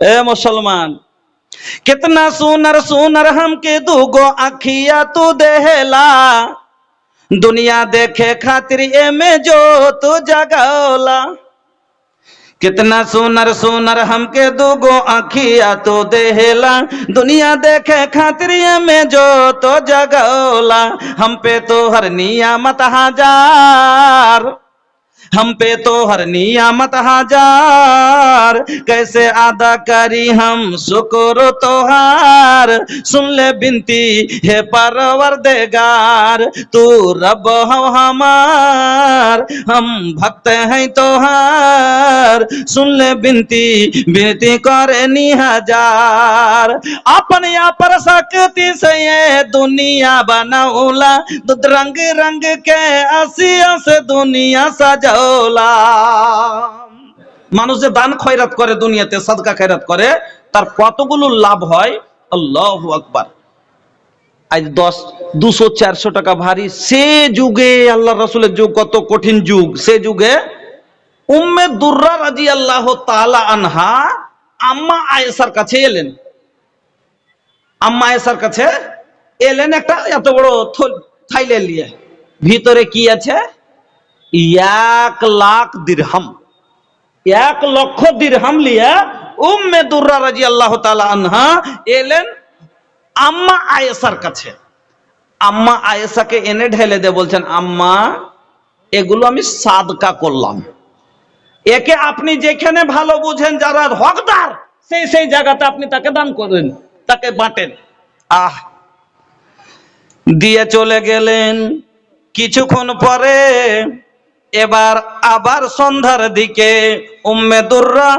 ए मुसलमान, कितना सुनर सुनर हमके दूगो अखिया तू देहला। दुनिया देखे खातिर एमे जो तू जगौला। कितना सुनर सुनर हमके दूगो अखिया तो देहला। दुनिया देखे खातिर में जो तो जगौला। हम पे तो हर नियामत हज़ार। हम पे तो हर नियामत हज़ार। कैसे अदा करी हम शुक्र तोहार। सुन ले बिनती हे परवर देगार तू रब हो हमार, हम भक्त हैं तोहार। सुन ले बिनती बिनती करे अपन या पर शक्ति से ये दुनिया बनौला तो रंग रंग के आसिया से दुनिया হলাম মানুষ যে দান খয়রাত করে দুনিয়াতে, সাদকা খয়রাত করে, তার কতগুলো লাভ হয়? আল্লাহ আকবার। আজ দশ, দুশো, চারশো টাকা ভারী। সে যুগে আল্লাহ রসুলের যুগ, কত কঠিন যুগ। সে যুগে উম্মে দুর্রা রাজি আল্লাহ তালা আনহা আম্মা আয়েসার কাছে এলেন। আম্মা আয়েসার কাছে এলেন একটা এত বড় থাইলে নিয়ে। ভিতরে কি আছে? এক লাখ দিরহাম। এক লক্ষ দিরহাম লিয়া উম্মে দুর্রা রাজি আল্লাহ আনহা এলেন আম্মা আয়েসার কাছে। আম্মা আয়েসাকে এনে ঢেলে দে বলছেন, আম্মা, এগুলো আমি সাদকা করলাম। একে আপনি যেখানে ভালো বুঝেন যারা হকদার, সেই সেই জায়গাতে আপনি তাকে দান করেন, তাকে বাঁটেন। আহ, দিয়ে চলে গেলেন। কিছুক্ষণ পরে এবার আবার সন্ধ্যার দিকে উম্মে দুর্রা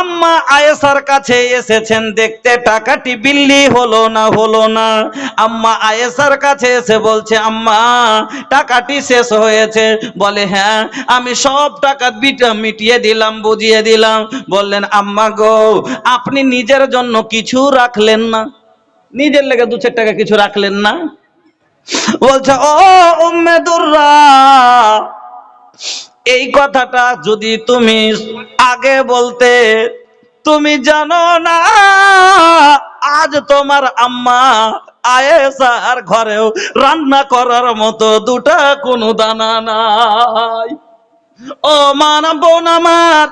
আম্মা আয়েসার কাছে এসেছেন, দেখতে টাকাটি বিল্লি হলো না হলো না। আম্মা আয়েসার কাছে এসে বলছে, আম্মা, টাকাটি শেষ হয়েছে। বলে হ্যাঁ আমি সব টাকা মিটিয়ে দিলাম, বুঝিয়ে দিলাম। বললেন, আম্মা গো, আপনি নিজের জন্য কিছু রাখলেন না? নিজের লেগে দু চার টাকা কিছু রাখলেন না? বলছে, ও উম্মে দুর্রা এই কথাটা যদি তুমি আগে বলতে, তুমি জানো না, আজ তোমার আম্মা আয়েসার ঘরেও রান্না করার মতো দুটা কোনো দানা নাই। ও মানব বোন আমার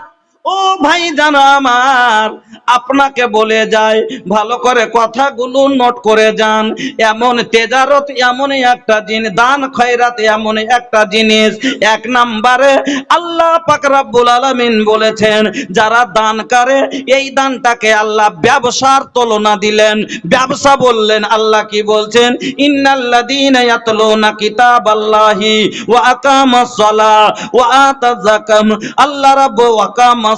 ও ভাই জানা আমার, আপনাকে বলে যায় ভালো করে কথাগুলো নোট করে যান। এমন তেজারত, এমন একটা জিনিস দান খয়রাত এমন একটা জিনিস। এক নাম্বারে আল্লাহ পাক রাব্বুল আলামিন বলেছেন, যারা দান করে, এই দানটাকে আল্লাহ ব্যবসার তুলনা দিলেন। ব্যবসা বললেন, আল্লাহ কি বলছেন? ইন্নাল্লাযীনা ইয়াতলুনা কিতাবাল্লাহি ওয়া আকামাস সালাহ ওয়া আতাজ যাকাম আল্লাহ রাব্বু ওয়া আকামাস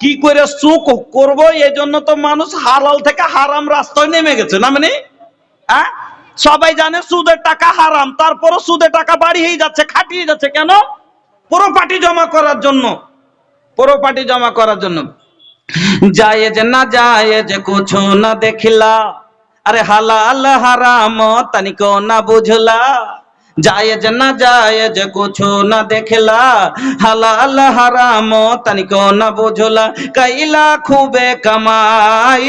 কি করে সুখ করব? এই জন্য তো মানুষ হালাল থেকে হারাম রাস্তায় নেমে গেছে, না মানে? হ্যাঁ? সবাই জানে সুদের টাকা হারাম, তারপরও সুদের টাকা বাড়িয়েই যাচ্ছে, খাটিয়ে যাচ্ছে কেন? প্রপার্টি জমা করার জন্য। প্রপার্টি জমা করার জন্য। জায়েজ না জায়েজ কুছো না দেখিলা। আরে হালাল হারাম তনিকো না বুঝলা। जायज़ ना जायज़ कुछ न देखला, हलाल हराम, तनिको न बुझला, कैला खूबे कमाई,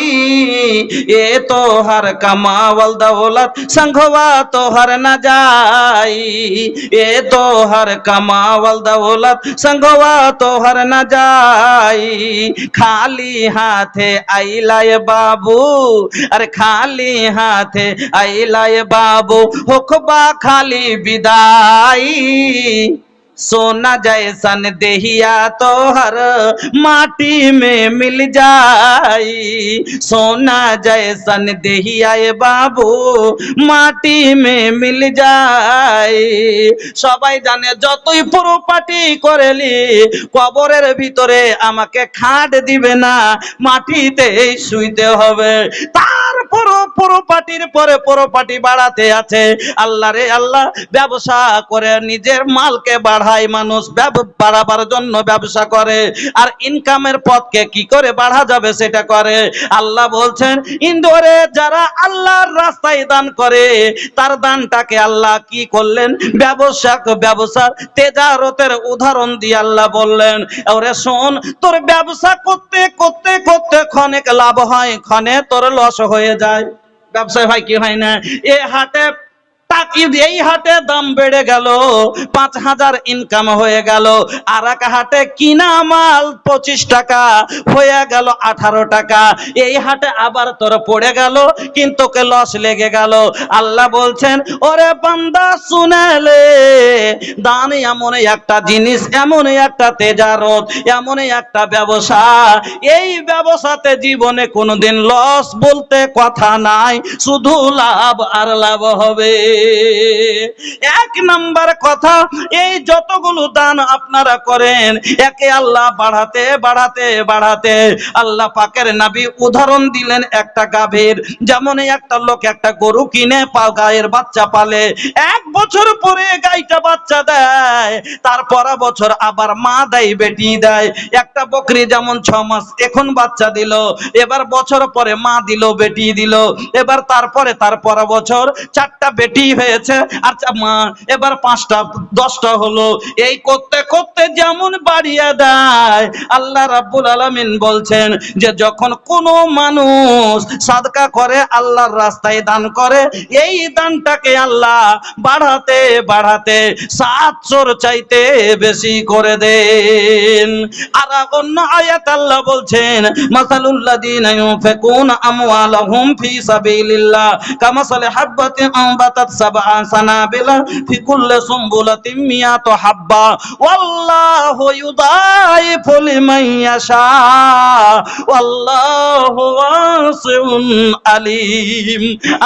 ये तो हर कमावल दौलत, संघवा तो हर न जाई, ये तो हर कमावल दौलत, संघवा तो हर न जाई, खाली हाथे अला ये बाबू, अरे खाली हाथे अला ये बाबू हुखबा खाली विदाई सोना जैसन देहिया तोहर माटी में मिल जाई सोना जैसन देहिया ए बाबू মাটি মে মিল যায় সবাই জানে যতই প্রপার্টি করেলি কবরের ভিতরে আমাকে খাট দিবে না মাটিতেই শুইতে হবে তার পুরো পুরো পার্টির পরে পুরো পার্টি বাড়াতে আছে। আল্লাহ রে আল্লাহ, ব্যবসা করে নিজের মালকে বাড়ায় মানুষ বাড়াবার জন্য ব্যবসা করে। আর ইনকামের পথকে কি করে বাড়া যাবে সেটা করে। আল্লাহ বলছেন, ইন্দোরে যারা আল্লাহর রাস্তায় দান করে, তার দানটাকে আল্লাহ কি করলেন? ব্যবসা ব্যবসার তেজারতের উদাহরণ দিয়ে আল্লাহ বললেন, ওরে শোন, তোর ব্যবসা করতে করতে করতে ক্ষণেক লাভ হয়, ক্ষণে তোর লস হয়ে যায় ব্যবসায় হয় কি হয় না। এ হাটে টাকি এই হাটে দাম বেড়ে গেল, পাঁচ হাজার ইনকাম হয়ে গেল। আর এক হাটে কিনা মাল পঁচিশ টাকা, হয়ে গেল আঠারো টাকা। এই হাটে আবার তোর পড়ে গেল, কিন্তু কে লস লেগে গেল। আল্লাহ বলছেন, ওরে শুনেলে দান এমন একটা জিনিস, এমন একটা তেজারত, এমন একটা ব্যবসা। এই ব্যবসাতে জীবনে কোনোদিন লস বলতে কথা নাই, শুধু লাভ আর লাভ হবে। এক নাম্বার কথা, এই যতগুলো দান আপনারা করেন, একে আল্লাহ বাড়াতে বাড়াতে বাড়াতে। আল্লাহ পাকের নাবি উদাহরণ দিলেন একটা গাভীর, যেমন একটা লোক একটা গরু কিনে গায়ের বাচ্চা পালে, এক বছর পরে গাইটা বাচ্চা দেয় তার তারপর বছর আবার মা দেয়, বেটি দেয়। একটা বকরি যেমন ছ মাস এখন বাচ্চা দিল, এবার বছর পরে মা দিল, বেটি দিল, এবার তারপরে তার তারপর বছর চারটা বেটি হয়েছে। আর মা, এবার পাঁচটা, দশটা হলো, এই করতে করতে যেমন বাড়িয়ে দেয়, আল্লাহ রাব্বুল আলামিন বলছেন যে যখন কোনো মানুষ সাদকা করে, আল্লাহর রাস্তায় দান করে, এই দানটাকে আল্লাহ বাড়াতে বাড়াতে সাতশোর চাইতে বেশি করে দেন। আর অন্য আয়াত আল্লাহ বলছেন, মাসালুল্লাযীনা ইউনফিকুনা আমওয়ালাহুম ফি সাবিলিল্লাহ কামাসালি হাববাতিন আনবাতাত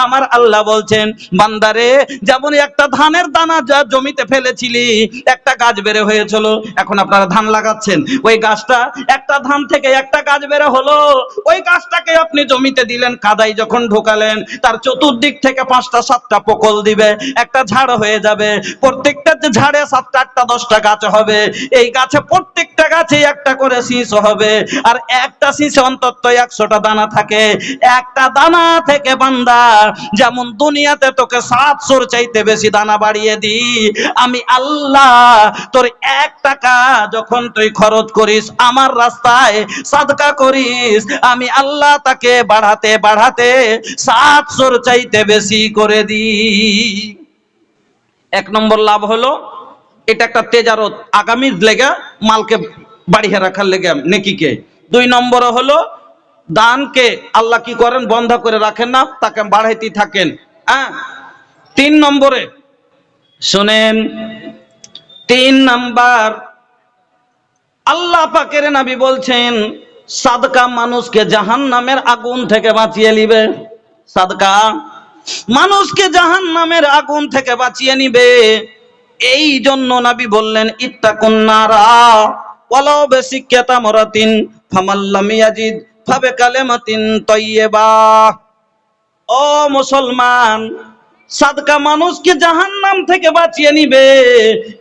আমার আল্লাহ বলছেন, বান্দারে যেমন একটা ধানের দানা যা জমিতে ফেলেছিলি, একটা গাছ বেড়ে হয়েছিল, এখন আপনারা ধান লাগাচ্ছেন। ওই গাছটা একটা ধান থেকে একটা গাছ বেড়ে হলো, ওই গাছটাকে আপনি জমিতে দিলেন কাদাই যখন ঢোকালেন, তার চতুর্দিক থেকে পাঁচটা সাতটা পোকল দিবে একটা ঝাড় হয়ে যাবে। প্রত্যেকটা ঝাড়ে সাতটা আটটা, দশটা গাছ হবে। এই গাছে প্রত্যেকটা গাছে একটা করে শীষ হবে। আর একটা শীষে অন্তত একশোটা দানা থাকে। একটা দানা থেকে বান্দা, যেমন দুনিয়াতে তোকে সাতশোর চাইতে বেশি দানা বাড়িয়ে দি আমি আল্লাহ, তোর এক টাকা যখন তুই খরচ করিস, আমার রাস্তায় সাদকা করিস। আমি আল্লাহ তাকে বাড়াতে বাড়াতে সাতশোর চাইতে বেশি করে দি এক নম্বর লাভ হলো, এটা একটা তেজারত, আগামীর লেগে মালকে বাড়িয়ে রাখার লেগে নেকিকে। দুই নম্বর হলো, দানকে আল্লাহ কি করেন, বন্ধ করে রাখেন না, তাকে বাড়াইতে থাকেন। হ্যাঁ? তিন নম্বরে, শুনেন, তিন নাম্বার, আল্লাহ পাকের নাবি বলছেন, সাদকা মানুষকে জাহান নামের আগুন থেকে বাঁচিয়ে নিবে। সাদকা মানুষকে জাহান নামের আগুন থেকে বাঁচিয়ে নিবে। এই জন্য নাবি বললেন ইত্তা কন্যারা ওয়ালাউ বিসিক্কাতা মারাতিন ফামাল্লাম ইয়াজিদ, ফাবে কালেমাতিন তৈয়েবা। ও মুসলমান সাদকা মানুষকে জাহান নাম থেকে বাঁচিয়ে নিবে।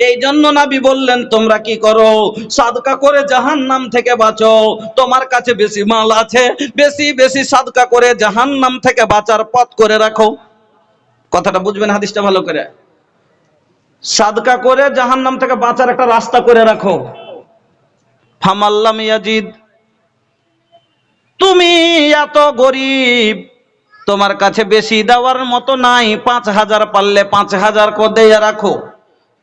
এই জন্য নাবি বললেন, তোমরা কি করো? সাদকা করে জাহান্নাম থেকে বাঁচো। তোমার কাছে বেশি মাল আছে। বেশি বেশি সাদকা করে জাহান্নাম থেকে বাঁচার পথ করে রাখো। কথাটা বুঝবেন, হাদিসটা ভালো করে? সাদকা করে জাহান্নাম থেকে বাঁচার একটা রাস্তা করে রাখো। ফামাল্লাম ইয়াজিদ, তুমি এত গরিব তোমার কাছে বেশি দেওয়ার মতো নাই, পাঁচ হাজার পারলে পাঁচ হাজার করে রাখো।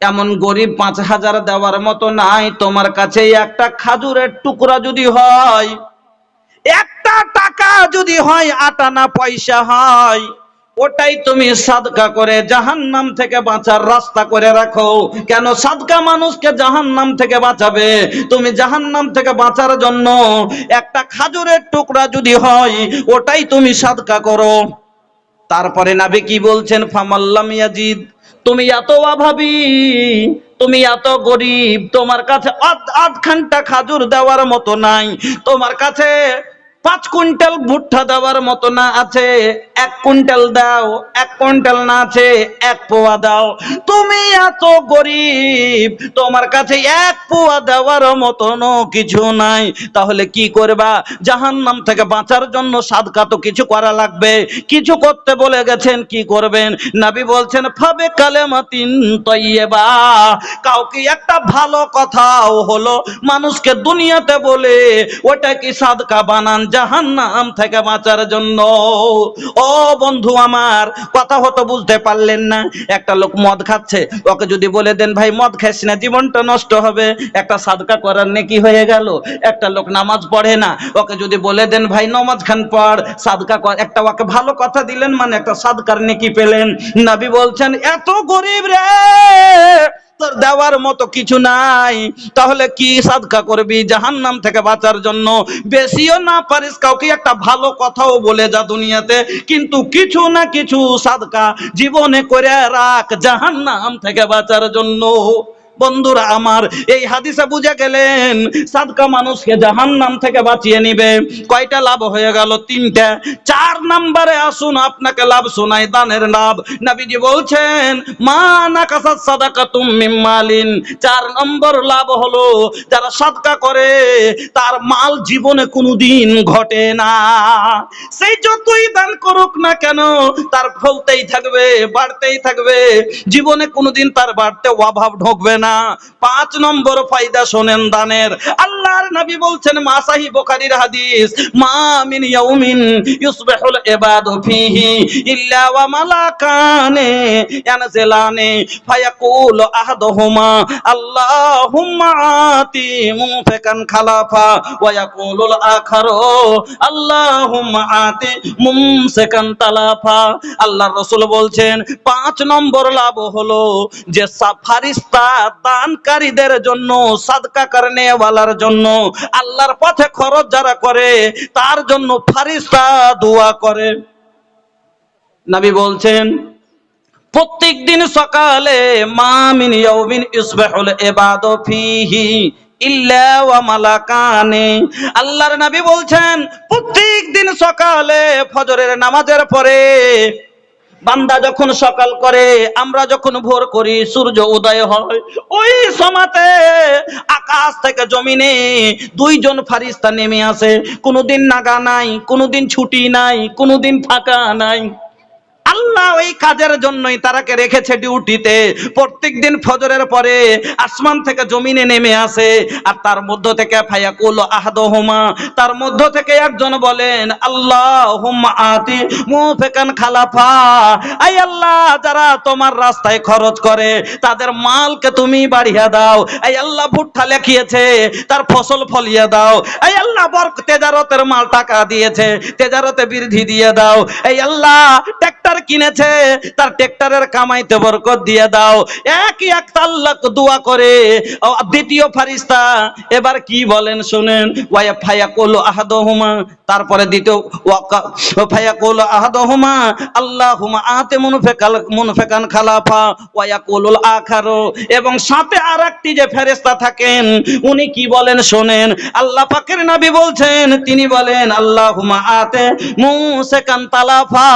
এমন গরিব পাঁচ হাজার দেওয়ার মতো নাই, তোমার কাছে একটা খাজুরের টুকরা যদি হয়, একটা টাকা যদি হয়, আটানা পয়সা হয় ওটাই তুমি সাদকা করে জাহান্নাম থেকে বাঁচার রাস্তা করে রাখো। কেন সাদকা মানুষকে জাহান্নাম থেকে বাঁচাবে? তুমি জাহান্নাম থেকে বাঁচার জন্য একটা খাজুরের টুকরা যদি হয়, ওটাই তুমি সাদকা করো। তারপরে নাবি কি বলছেন? ফামাল্লাম ইয়াজিদ, তুমি এত অভাবী, তুমি এত গরিব, তোমার কাছে আধ আধ ঘণ্টা খাজুর দেওয়ার মতো নাই, তোমার কাছে পাঁচ কুইন্টাল ভুট্টা দেওয়ার মতো না আছে। এক কুইন্টাল দাও, এক কুইন্টাল না আছে এক পোয়া দাও। তুমি এত গরিব, তোমার কাছে এক পোয়া দেওয়ার মতন কিছু নাই। তাহলে কি করবা? জাহান্নাম থেকে বাঁচার জন্য সাদকা তো কিছু করা লাগবে। কিছু করতে বলে গেছেন, কি করবেন? নবী বলছেন, ফাবে কালেমাতিন তৈয়বা। কাউকে একটা ভালো কথাও হলো, মানুষকে দুনিয়াতে বলে, ওটা কি সাদকা বানান জাহান্নাম থেকে বাঁচার জন্য? ও বন্ধু আমার, কথা হতো বুঝতে পারলেন না। একটা লোক মদ খাচ্ছে, ওকে যদি বলে দেন, ভাই, মদ খাস না, জীবনটা নষ্ট হবে। একটা সাদকা করার নেকি হয়ে গেল। একটা লোক নামাজ পড়ে না, ওকে যদি বলে দেন, ভাই, নমাজ খান, পড়। সাদকা কর একটা ওকে ভালো কথা দিলেন মানে একটা সাদকার নেকি পেলেন। নবী বলছেন, এত গরিব রে তোর দেওয়ার মতো কিছু নাই। তাহলে কি সাদকা করবি? জাহান্নাম থেকে বাঁচার জন্য বেশিও না পারিস কাউকে। একটা ভালো কথাও বলে যা দুনিয়াতে। কিন্তু কিছু না কিছু সাদকা জীবনে করে রাখ জাহান্নাম থেকে বাঁচার জন্য। বন্ধুরা আমার, এই হাদিসে বুঝে গেলেন, সাদকা মানুষকে জাহান্নাম থেকে বাঁচিয়ে নিবে। কয়টা লাভ হয়ে গেল? তিনটা। চার নম্বরে আসুন, আপনাকে লাভ শোনাই দানের লাভ। নবীজি বলছেন, মা নাকাসাত সাদাকাতুম মিন মালিন। চার নম্বর লাভ হলো, যারা সাদকা করে, তার মাল জীবনে কোনোদিন ঘটে না। সেই যতই দান করুক না কেন, তার ফলতেই থাকবে, বাড়তেই থাকবে। জীবনে কোনোদিন তার বাড়তে অভাব ঢুকবে না। পাঁচ নম্বর ফায়দা শোনেন দানের। আল্লাহর নবী বলছেন, মা সাহি বুখারীর হাদিস, মা মিন ইয়াউমিন ইউসবিহুল ইবাদু ফিহি ইল্লা ওয়া মালাকানে ইয়ানজিলানে ফায়াকুলু আহাদুহুমা, আল্লাহুম্মা আতি মুনফিকান খালাফা ওয়া ইয়াকুলুল আখারু, আল্লাহুম্মা আতি মুমসিকান তালাফা। আল্লাহর রাসূল বলছেন, পাঁচ নম্বর লাভ হলো যে সা- ফারিস্তা দানকারীদের জন্য, সাদকা করনে ওয়ালার জন্য, আল্লাহর পথে খরচ যারা করে, তার জন্য ফারিস্তা দোয়া করে। নবী বলছেন প্রত্যেক দিন সকালে মামিন ইয়াউমিন ইসবাহুল ইবাদু ফিহি আল্লাহর নবী বলছেন প্রত্যেক দিন সকালে ফজরের নামাজের পরে বান্দা যখন সকাল করে, আমরা যখন ভোর করি, সূর্য উদয় হয়, ওই সমাতে আকাশ থেকে জমিনে দুইজন ফারিস্তা নেমে আসে। কোনোদিন নাগা নাই, কোনোদিন ছুটি নাই, কোনোদিন ফাঁকা নাই। আল্লাহ ওই কাজের জন্যই তারাকে রেখেছে ডিউটিতে। প্রত্যেকদিন ফজরের পরে আসমান থেকে জমিনে নেমে আসে, আর তার মধ্য থেকে ফায়াকুল আহাদহুমা, তার মধ্য থেকে একজন বলেন আল্লাহ হুম্মা আতি মুফেকান খালাফা। আই আল্লাহ, যারা তোমার রাস্তায় খরচ করে, তাদের মালকে তুমি বাড়িয়ে দাও। এই আল্লাহ, ভুট্টা লেখিয়েছে, তার ফসল ফলিয়ে দাও। এই আল্লাহ, বরক, তেজারতের মাল টাকা দিয়েছে, তেজারতে বৃদ্ধি দিয়ে দাও। এই আল্লাহ, ট্রাক্টর কিনেছে, তার ট্রাক্টরের কামাইতে বরকত দিয়ে দাও। একই এক আল্লাহ দোয়া করে দ্বিতীয় ফারিস্তা, এবার কি বলেন শুনেন, ওয়া ফায়াকুল আহাদহুমা, তারপরে দ্বিতীয় ফায়াকুল আহাদহুমা আল্লাহুমা আতে মুনফিকাল, মুনফিকান খালাফা, ওয়া ইয়াকুলুল আখারু, এবং সাথে আরেকটি যে ফেরেশতা থাকেন, উনি কি বলেন শোনেন, আল্লাহ পাকের নবী বলছেন, তিনি বলেন আল্লাহুমা আতে মুসাকান তালাফা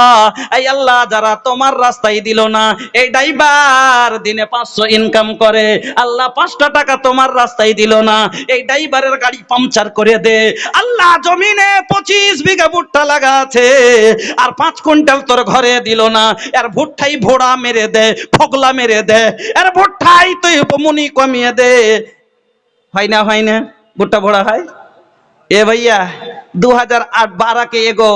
এই আল্লাহ যারা তোমার রাস্তায় দিল না এই ড্রাইভার দিনে পাঁচশো ইনকাম করে আল্লাহ পাঁচটা টাকা তোমার রাস্তায় দিল না এই ড্রাইভারের গাড়ি পাংচার করে দে আল্লাহ জমিনে পঁচিশ বিঘা ভুট্টা লাগা আছে আর পাঁচ কুইন্টাল তোর ঘরে দিল না আর ভুট্টাই ভোড়া মেরে দে ফগলা মেরে দে আর ভুট্টাই তুই মনি কমিয়ে দে হয় না হয় না ভুট্টা ভোড়া হয় ए भैया 2008 के एगो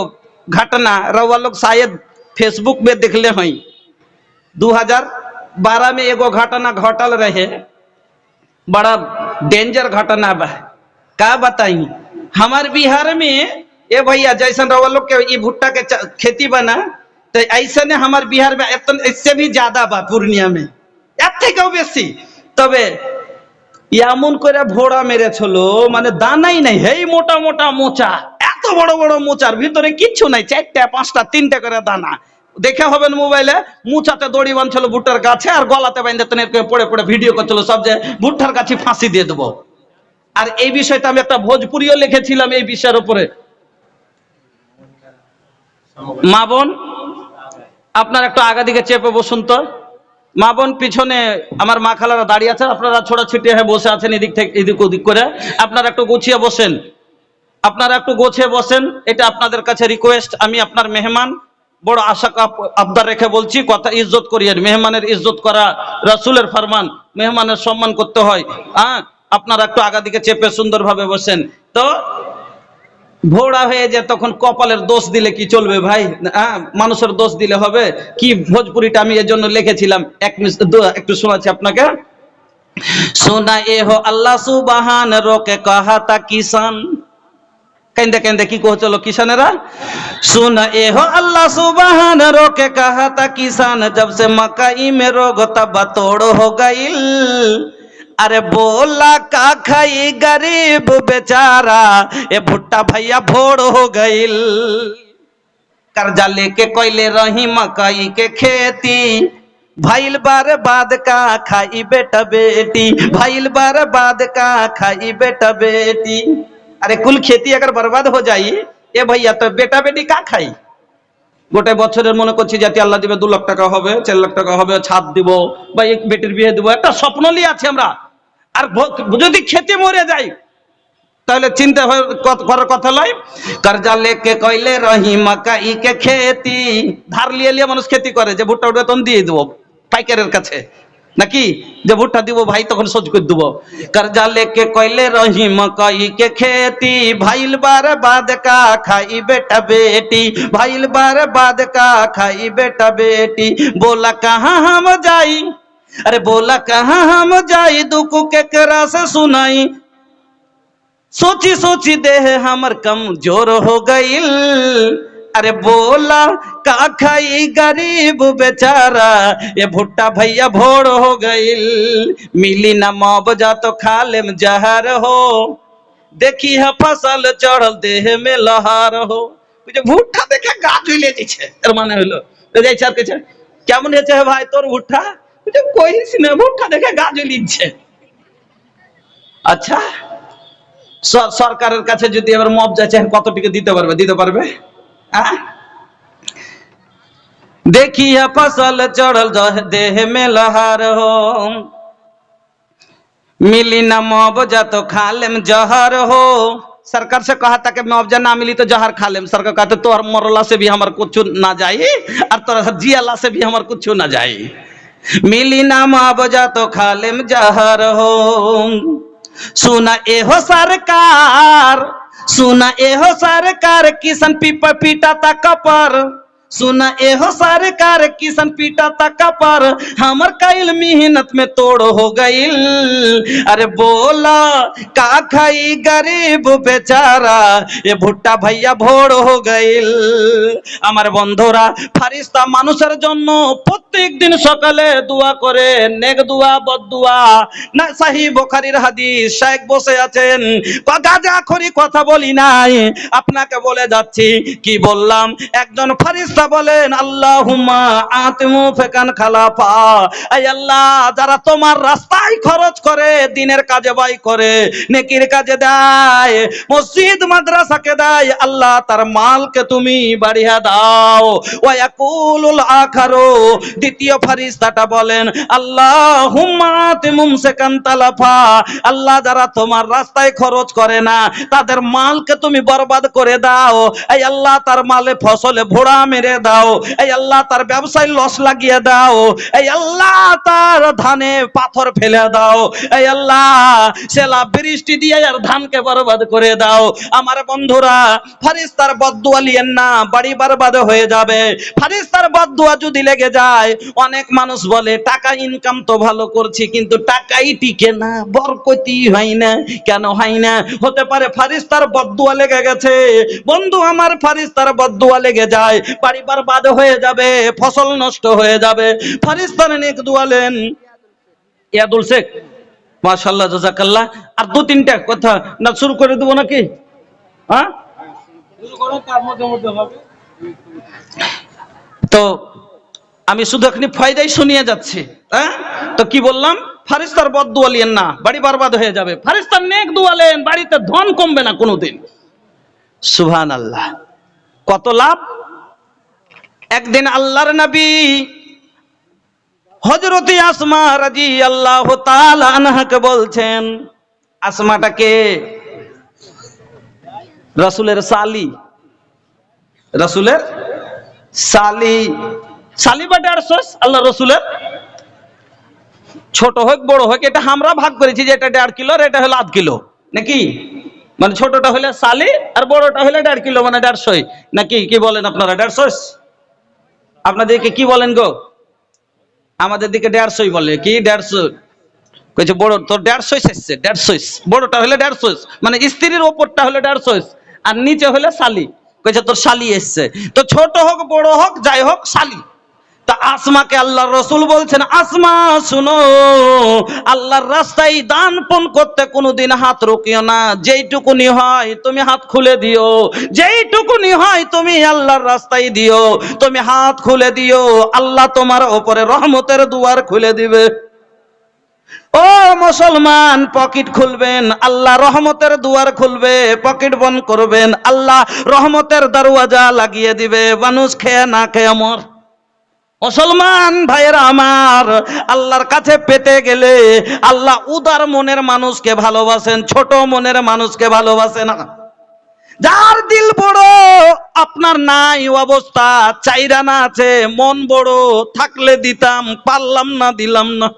घटना रउआ लोग शायद फेसबुक में देख ले हई 2012 में एगो घटना घटल रहे। बड़ा डेंजर घटना बा। का बताई? हमार बिहार में, ए भैया जैसा रवा लोग के भुट्टा के खेती बना तो ऐसा ने हमारे बिहार में इससे भी ज़्यादा बा पूर्णिया में। एत बेसी। तबे এমন করে ভোড়া মেরেছিল মানে দানাই নাই, হেই মোটা মোটা মোচা, এত বড় বড় মোচার ভিতরে কিচ্ছু নাই, চারটা, পাঁচটা, তিনটা করে দানা। দেখে হবেন মোবাইলে, মুচাতে দড়ি বাঁধছিল ভুট্টার গাছে আর গলাতে বাইন্দে পড়ে পড়ে ভিডিও করছিল, সব যে ভুট্টার কাছে ফাঁসি দিয়ে দেবো। আর এই বিষয়টা আমি একটা ভোজপুরিও লিখেছিলাম এই বিষয়ের উপরে। মা বোন, আপনার একটু আগা দিকে চেপে বসুন তো। মা বোন পিছনে আমার মা খালারা দাঁড়িয়ে আছেন, আপনারা ছোড়া ছিটিয়ে হয়ে বসে আছেন এদিক থেকে, এদিক ওদিক করে। আপনারা একটু গুছিয়ে বসেন। আপনারা একটু গোছিয়ে বসেন, এটা আপনাদের কাছে রিকোয়েস্ট আমি আপনার মেহমান, বড় আশা আবদার রেখে বলছি, কথা ইজ্জত করিয়েন। মেহমানের ইজ্জত করা রাসূলের ফরমান, মেহমানের সম্মান করতে হয়। হ্যাঁ আপনারা একটু আগা দিকে চেপে সুন্দরভাবে বসেন। তো ভোড়া হয়ে যে তখন কপালের দোষ দিলে কি চলবে ভাই? হ্যাঁ মানুষের দোষ দিলে হবে? কি ভোজপুরিটা আমি এর জন্য লিখেছিলাম? এক একটু শোনাচ্ছি আপনাকে। শোনা এ হো আল্লাহ সুবাহান রোকে কাহাতা কিষান। কেন্দে কেন্দে কি কহ চলো কিষানেরা? সুন এ হো আল্লাহ সুবাহান রোকে কাহাতা কিষান। জব সে মকাই মে রোগ তবা তোড় হো গাইল। अरे बोला का खाई गरीब बेचारा ए भुट्टा भैया भोड़ हो गई कर्जा लेके कोयले रही मकई के खेती भाईल बार बाद का खाई बेटा बेटी भाईल बार बाद का खाई बेटा बेटी अरे कुल खेती अगर बर्बाद हो जाई এ ভাইয়া তো বেটা বেটি কা খাই গোটাই বছরের মনে করছি যাতে আল্লাহ দিবে দু লাখ টাকা হবে চার লাখ টাকা হবে ছাদ দিব বা এক বেটির বিয়ে দিব একটা স্বপ্ন নিয়ে আছি আমরা আর যদি খেতে মরে যাই তাহলে চিন্তা করার কথা লয়, কারজা লেকে কইলে রহি মাকা কে খেতি। ধার লিয়ে লিয়ে মানুষ খেতি করে, যে ভুট্টা উঠবে তখন দিয়ে দেবো পাইকারের কাছে। নাকি? যে ভুট্টা দিব ভাই তখন সহ্য করে দেবো। কারজা লেকে কইলে রহিম কইকে খেতি। ভাইল বার বাদ কা খাই বেটা বেটি। ভাইল বার বাদ কা খাই বেটা বেটি। বোলা কাহা হাম যাই? अरे बोला कहाँ हम जाई दुख केकरा से सुनाई सोची सोची देह हमर कमजोर हो गईल अरे बोला का खाई गरीब बेचारा ये भुट्टा भैया भोर हो गईल मिली न मुआवजा तो खा लेम जहर हो देखी है फसल चढ़ल देह में लहार हो ওই যে ভুট্টা দেখে গা ঝুলে দিচ্ছে এর মানে হলো তো যাই স্যার কাছে কেমন হয়েছে হে ভাই তোর ভুট্টা ওই যে কইস না ভুট্টা দেখে গা ঝুলিচ্ছে আচ্ছা স- সরকারের কাছে যদি এবার মব যাচ্ছে কত টিকে দিতে পারবে দিতে পারবে হ্যাঁ? देखिए फसल चढ़ल जह देह में लहर हो मिली न मुआवजा तो खा लेम जहर हो सरकार से कहा था कि मुआवजा ना मिली तो जहर खा लेम सरकार कहते तोहर मरला से भी हमार कुछ ना जाई और तोहर जियाला से भी हमार कुछ ना जाई मिली ना মিলি तो खाले में जहर हो। सुना एहो सरकार, सुना एहो सरकार किसन पीपर पीटा तक पर सुना एहो सरकार किसान पीटा तक पर हमर कईल मेहनत में तोड़ हो गईल अरे बोला का खाई गरीब बेचारा ये ভুট্টা ভাইয়া ভোর হো গইল আমার বন্ধুরা ফারিস্তা মানুষের জন্য প্রত্যেক দিন সকালে দোয়া করে নেক দোয়া বদদুয়া না সাহি বুখারীর হাদিস শেখ বসে আছেন গাজা খরি কথা বলি নাই আপনাকে বলে যাচ্ছি কি বললাম একজন ফারিস্তা বলেন, আল্লাহুম্মা আতিমু ফেকান আল্লাহ, যারা তোমার রাস্তায় খরচ করে, দিনের কাজে ব্যয় করে, নেকির কাজে দেয়, মসজিদ, মাদ্রাসাকে দেয়, আল্লাহ তার মালকে তুমি বাড়িয়া দাও। ওয়াকুলুল আখারো, দ্বিতীয় ফারিস্তাটা বলেন আল্লাহ সেকান তালাফা। আল্লাহ, যারা তোমার রাস্তায় খরচ করে না, তাদের মালকে তুমি বরবাদ করে দাও। এই আল্লাহ, তার মালে ফসলে ভোড়া মেরে দাও। এই আল্লাহ তার ব্যবসায় লস লাগিয়ে দাও। এই আল্লাহ তার ধানে পাথর ফেলে দাও। এই আল্লাহ সেলা বৃষ্টি দিয়ে আর ধানকে বরবাদ করে দাও। আমার বন্ধুরা ফারিস্তার বদুয়া লিয়েন না, বাড়ি বরবাদ হয়ে যাবে। ফারিস্তার বদুয়া যদি লেগে যায়, অনেক মানুষ বলে, টাকা ইনকাম তো ভালো করছি, কিন্তু টাকাই টিকে না, বরকতি হয় না। কেন হয় না? হতে পারে ফারিস্তার বদুয়া লেগে গেছে। বন্ধু, আমার ফারিস্তার বদুয়া লেগে যায়। বাড়ি বরবাদ হয়ে যাবে, ফসল নষ্ট হয়ে যাবে। ফারিস্তার নেক দুয়ালেন ইয়াদুল শেখ মাশাল্লাহ জাজাকাল্লাহ আর দু তিনটা কথা না, শুরু করে দেবো নাকি? হ্যাঁ? তো আমি শুধু এখানে ফায়দাই শুনিয়ে যাচ্ছি হ্যাঁ? তো কি বললাম? ফারিস্তার বদ দুয়ালিয়েন না, বাড়ি বরবাদ হয়ে যাবে। ফারিস্তার নেক দুয়ালেন বাড়িতে ধন কমবে না কোনোদিন। সুবহান আল্লাহ কত লাভ? একদিন আল্লাহর নবী হজরতি আসমা রাজি আল্লাহ আনহাকে বলছেন আসমাটাকে রাসূলের সালি। রাসূলের সালি। সালি বা দেড়শো আল্লাহ রসুলের। ছোট হোক, বড় হোক, এটা আমরা ভাগ করেছি যে এটা দেড় কিলো আর এটা হলো আধ কিলো। নাকি? মানে ছোটটা হলে সালি আর বড়টা হলে দেড় কিলো মানে দেড়শোই। নাকি কি বলেন আপনারা দেড়শো আপনাদেরকে কি বলেন গো? আমাদের দিকে দেড়শোই বলে। কি দেড়শো? কইছে, বড়, তোর দেড়শোই এসছে দেড়শোই। বড়টা হলে দেড়শোই। মানে স্ত্রীর ওপরটা হলে দেড়শোই। আর নিচে হলে শালি। কইছে, তোর শালি এসছে। তো ছোট হোক, বড় হোক, যাই হোক, শালি। তা আসমাকে আল্লাহর রসুল বলছেন, আসমা, শুনো, আল্লাহর রাস্তায় দান পণ করতে কোনোদিন হাত রুকিও না। যেইটুকুনি হয় তুমি হাত খুলে দিও। যেইটুকুনি হয় তুমি আল্লাহর রাস্তায় দিও। তুমি হাত খুলে দিও। আল্লাহ তোমার ওপরে রহমতের দুয়ার খুলে দিবে। ও মুসলমান, পকেট খুলবেন। আল্লাহ রহমতের দুয়ার খুলবে, পকেট বন্ধ করবেন। আল্লাহ রহমতের দরওয়াজা লাগিয়ে দিবে। মানুষ খেয়ে না খেয়ে মর। মুসলমান ভাইয়েরা আমার, আল্লাহর কাছে পেতে গেলে আল্লাহ উদার মনের মানুষকে ভালোবাসেন, ছোট মনের মানুষকে ভালোবাসে না। যার দিল বড়, আপনার নাই অবস্থা, চাইরা না আছে, মন বড়, থাকলে দিতাম, পারলাম না, দিলাম না।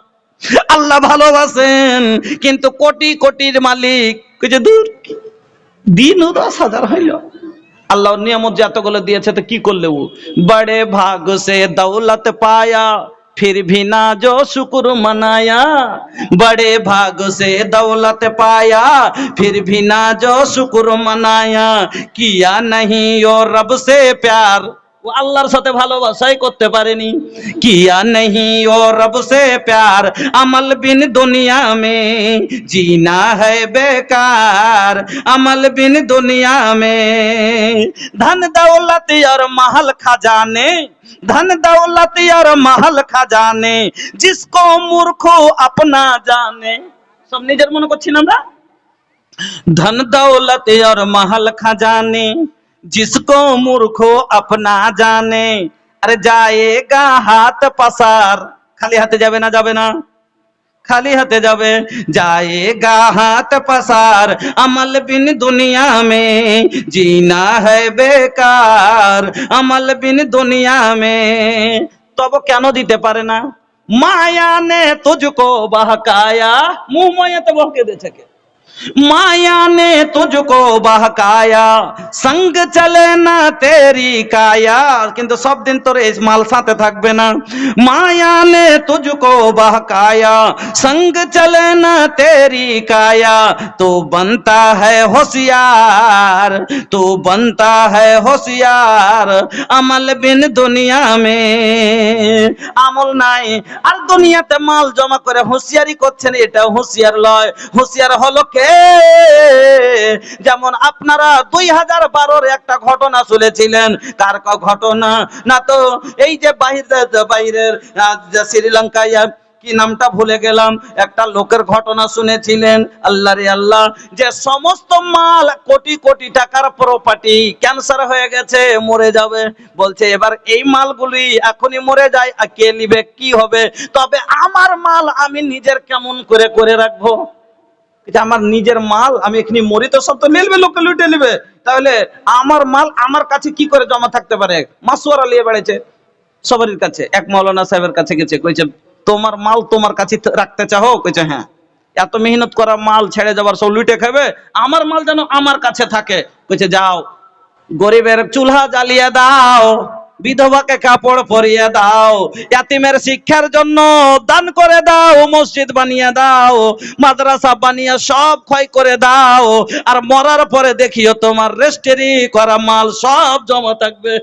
আল্লাহ ভালোবাসেন, কিন্তু কোটি কোটির মালিক দূর, দিনও দশ হাজার হইল। আল্লাহ নিয়ামত যে এতগুলো দিয়েছে তো কি করলে ও বড়ে ভাগ সে দৌলত পায়া फिर भी ना जो शुक्र मनाया बड़े भाग से दौलत पाया फिर भी ना जो शुक्र मनाया किया नहीं और रब से प्यार আল্লাহর সাথে ভালোবাসাই করতে পারেনি। কিয়া নেই ও রব সে প্যার, আমল বিন দুনিয়া মে, জিনা হে বেকার, আমল বিন দুনিয়া মে। ধন দৌলত আর মাহল খাজানে, ধন দৌলত আর মাহল খাজানে, জিসকো মূর্খ আপনা জানে। সব নিজের মনে করছি না আমরা? ধন দৌলত আর মাহল খাজানে जिसको मूर्खो अपना जाने अरे जाएगा हाथ पसार খালি হাতে যাবে না যাবে না খালি হাতে যাবে जाएगा हाथ पसार अमल बिन दुनिया में जीना है बेकार अमल बिन दुनिया में তবে কেন দিতে পারে না মায়া নে তুঝকো বহকায়া মুহ মায়াতে বহকে দিয়েছে কে माया ने तुझको बहकाया संग चले ना तेरी काया কিন্তু সব দিন তোর এই মাল সাথে থাকবে না माया ने तुझको बहकाया संग चले ना तेरी काया तो बनता है होशियार तो बनता है होशियार अमल बिन दुनिया में আমল নাই আর দুনিয়াতে মাল জমা করে হুঁশিয়ারি করছেন এটা হুঁশিয়ার লয় হুঁশিয়ার হলো কে যেমন আপনারা দুই হাজার বারোর একটা ঘটনা শুনেছিলেন। কার ঘটনা? না তো, এই যে বাহিরের বাইরের শ্রীলঙ্কায় কি নামটা ভুলে গেলাম? একটা লোকের ঘটনা শুনেছিলেন, আল্লাহ রে আল্লাহ, যে সমস্ত মাল কোটি কোটি টাকার প্রপার্টি ক্যান্সার হয়ে গেছে, মরে যাবে। বলছে, এবার এই মালগুলি এখনই মরে যায় কে নিবে, কি হবে? তবে আমার মাল আমি নিজের কেমন করে করে রাখব? আমার নিজের মাল, আমি এখানে মরি তো সব তো মিলবে লোকে লুটে নেবে। তাহলে আমার মাল আমার কাছে কি করে জমা থাকতে পারে? মাসুয়ারা লিয়ে বেড়েছে সবারই কাছে। এক মৌলানা সাহেবের কাছে গেছে, কইছে, তোমার মাল তোমার কাছে রাখতে চাও? কইছে হ্যাঁ। এত মেহনত করা মাল ছেড়ে যাবার সব লুটে খাবে, আমার মাল যেন আমার কাছে থাকে। কইছে, যাও, গরিবের চুলহা জ্বালিয়ে দাও। বিধবাকে কাপড় পরিয়ে দাও, ইয়াতিমের শিক্ষার জন্য দান করে দাও, মসজিদ বানিয়ে দাও, মাদ্রাসা বানিয়ে সব ক্ষয় করে দাও, আর মরার পরে দেখিও তোমার রেস্টেরি করা মাল সব জমা থাকবে।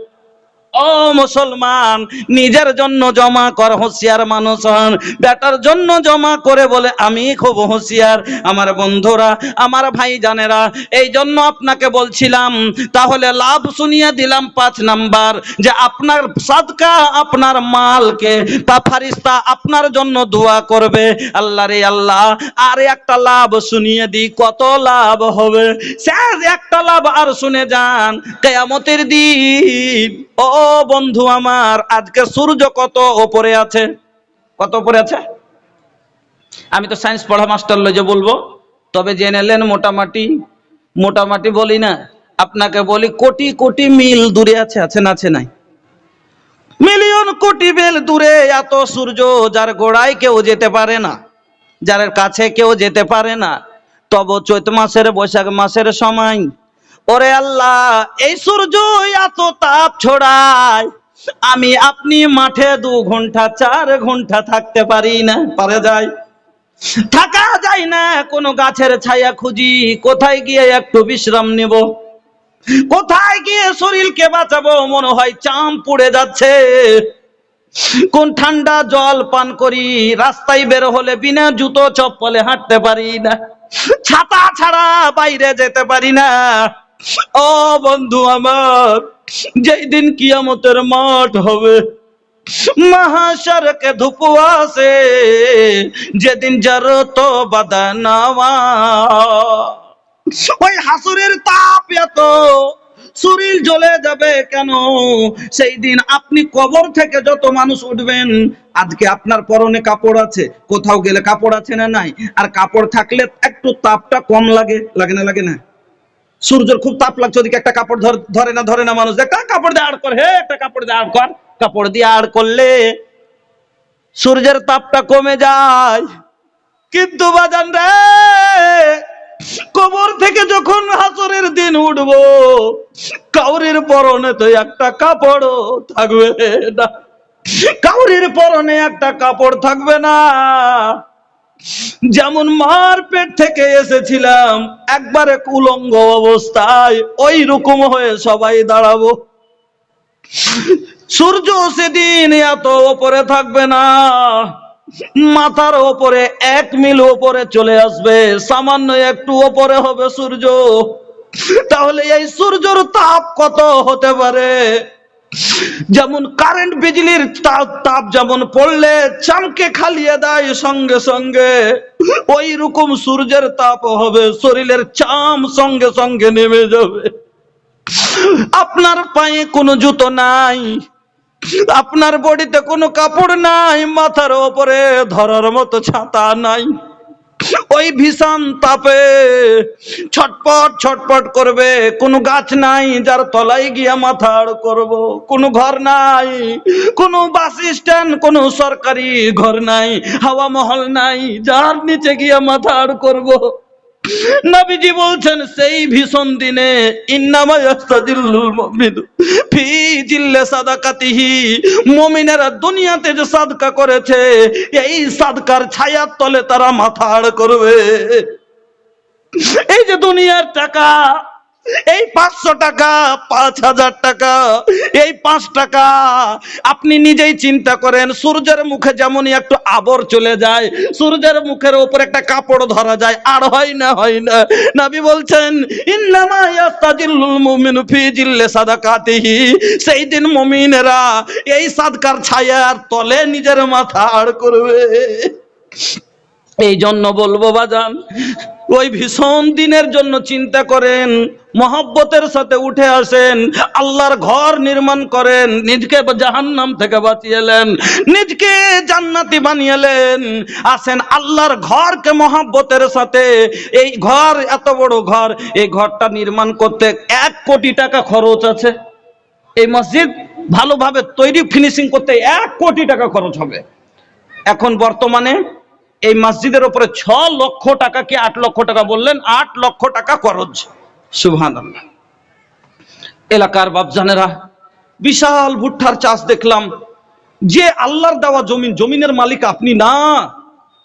ও মুসলমান, নিজের জন্য জমা কর হুঁশিয়ার মানুষ হন। বেটার জন্য জমা করে বলে আমি খুব হুঁশিয়ার। আমার বন্ধুরা, আমার ভাই জানেরা এই জন্য আপনাকে বলছিলাম, তাহলে লাভ শুনিয়ে দিলাম পাঁচ নাম্বার, যে আপনার সাদকা, আপনার মালকে তা ফারিস্তা আপনার জন্য দোয়া করবে। আল্লাহ রে আল্লাহ, আর একটা লাভ শুনিয়ে দি, কত লাভ হবে? শেষ একটা লাভ আর শুনে যান, কেয়ামতের দিন, ও ও বন্ধু আমার, আজকে সূর্য কত ওপরে আছে? কত উপরে আছে? আমি তো সায়েন্স পড়া মাস্টার লজে বলব, তবে জেনে নেন মোটামুটি মোটামুটি বলি না, আপনাকে বলি কোটি কোটি মিল দূরে আছে আছে না আছে নাই? মিলিয়ন কোটি বেল দূরে এত সূর্য, যার গোড়ায় কেউ যেতে পারে না, যার কাছে কেউ যেতে পারে না। তব চৈত মাসের, বৈশাখ মাসের সময় ওরে আল্লাহ, এই সূর্য এত তাপ ছড়ায়, আমি আপনি মাঠে দু ঘণ্টা, চার ঘণ্টা থাকতে পারি না, পারে যায়। থাকা যায় না, কোনো গাছের ছায়া খুঁজি, কোথায় গিয়ে একটু বিশ্রাম নেব? কোথায় গিয়ে শরীরকে বাঁচাবো? মনে হয় চাম পুড়ে যাচ্ছে। কোন ঠান্ডা জল পান করি, রাস্তায় বের হলে বিনা জুতো চপ্পলে হাঁটতে পারি না। ছাতা ছাড়া বাইরে যেতে পারি না। ও বন্ধু আমার, যেই দিন কিয়ামতের মাঠ হবে মহাশরকে ধুপুয়াছে যেদিন জরত বাদানাওয়া ওই হাসুরের তাপ এত শরীর জ্বলে যাবে কেন? সেই দিন আপনি কবর থেকে যত মানুষ উঠবেন, আজকে আপনার পরনে কাপড় আছে, কোথাও গেলে কাপড় আছে না নাই? আর কাপড় থাকলে একটু তাপটা কম লাগে লাগে না লাগে না? সূর্যের খুব তাপ লাগছে, ওদিকে একটা কাপড় ধরে না ধরে না মানুষ। একটা কাপড় দিয়ে আড় কর? হে, একটা কাপড় দিয়ে আড় কর। কাপড় দিয়ে আড় করলে সূর্যের তাপটা কমে যায়। কিন্তু বাজান রে, কবর থেকে যখন হাসরের দিন উঠবো, কাউরির পরনে তো একটা কাপড়ও থাকবে না। কাউরির পরনে একটা কাপড় থাকবে না। যেমন মার পেট থেকে এসেছিলাম, একবারে কুলঙ্গ অবস্থায় ওই রকম হয়ে সবাই দাঁড়াবো। সূর্য সেদিন এত ওপরে থাকবে না, মাথার ওপরে এক মিল ওপরে চলে আসবে, সামান্য একটু ওপরে হবে সূর্য। তাহলে এই সূর্যর তাপ কত হতে পারে? যেমন কারেন্ট বিজলির তাপ তাপ যেমন পড়লে চামকে খালিয়ে দেয় সঙ্গে সঙ্গে। ওই রকম সূর্যের তাপ হবে, শরীরের চাম সঙ্গে সঙ্গে নেমে যাবে। আপনার পায়ে কোনো জুতো নাই, আপনার বডিতে কোনো কাপড় নাই, মাথার ওপরে ধরার মতো ছাতা নাই। ওই ভীষণ তাপে ছটপট ছটপট করবে। কোনো গাছ নাই যার তলায় গিয়া মাথা করব। কোনো ঘর নাই, কোনো বাস স্ট্যান্ড, কোনো সরকারি ঘর নাই, হাওয়া মহল নাই যার নিচে গিয়া মাথা আড় করব। নবীজি বলছেন, সেই ভীষণ দিনে মুমিনেরা দুনিয়াতে যে সাদকা করেছে, এই সাদকার ছায়ার তলে তারা মাথা আড় করবে। এই যে দুনিয়ার টাকা এই পাঁচশো টাকা, পাঁচ হাজার টাকা, এই পাঁচ টাকা, আপনি নিজেই চিন্তা করেন, সূর্যের মুখে যেমনই একটু আবর চলে যায়, সূর্যের মুখের উপর একটা কাপড় ধরা যায়, আর হয় না হয় না। নবী বলছেন সেই দিন মুমিনেরা এই সাদকার ছায়ার তলে নিজের মাথা আড় করবে। এই জন্য বলব বাজান, ওই ভীষণ দিনের জন্য চিন্তা করেন, মহব্বতের সাথে উঠে আসেন, আল্লাহর ঘর নির্মাণ করেন, নিজকে জাহান্নাম থেকে বাঁচিয়েলেন নিজকে জান্নাতি বানিয়েলেন আসেন আল্লাহর ঘরকে মহব্বতের সাথে, এই ঘর, এত বড় ঘর, এই ঘরটা নির্মাণ করতে এক কোটি টাকা খরচ আছে। এই মসজিদ ভালোভাবে তৈরি ফিনিশিং করতে এক কোটি টাকা খরচ হবে। এখন বর্তমানে এই মসজিদের উপরে ছ লক্ষ টাকা কি আট লক্ষ টাকা বললেন, আট লক্ষ টাকা খরচ। সুবহান এলাকার বাপজানেরা বিশাল ভুট্টার চাষ দেখলাম। যে আল্লাহর দেওয়া জমিন, জমিনের মালিক আপনি না।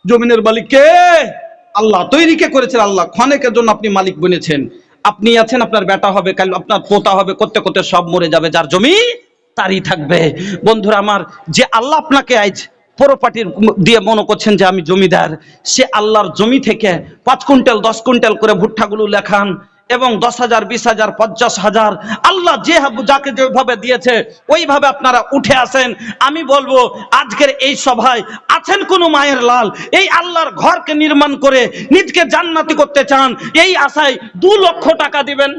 জমিনের মালিক কে? আল্লাহ তৈরি কে করেছেন? আল্লাহ ক্ষণেকের জন্য আপনি মালিক বনেছেন? আপনি আছেন, আপনার বেটা হবে, কাল আপনার পোতা হবে, করতে করতে সব মরে যাবে। যার জমি তারই থাকবে। বন্ধুরা আমার, যে আল্লাহ আপনাকে আজ প্রপার্টির দিয়ে মনে করছেন যে আমি জমিদার। সে আল্লাহর জমি থেকে পাঁচ কুইন্টাল, দশ কুইন্টাল করে ভুট্টাগুলো লেখান এবং দশ হাজার, বিশ হাজার, পঞ্চাশ হাজার, আল্লাহ যে যাকে যেভাবে দিয়েছে, ওইভাবে আপনারা উঠে আসেন। আমি বলব, আজকের এই সভায় আছেন কোনো মায়ের লাল? এই আল্লাহর ঘরকে নির্মাণ করে নিজকে জান্নাতি করতে চান? এই আশায় দু লক্ষ টাকা দিবেন।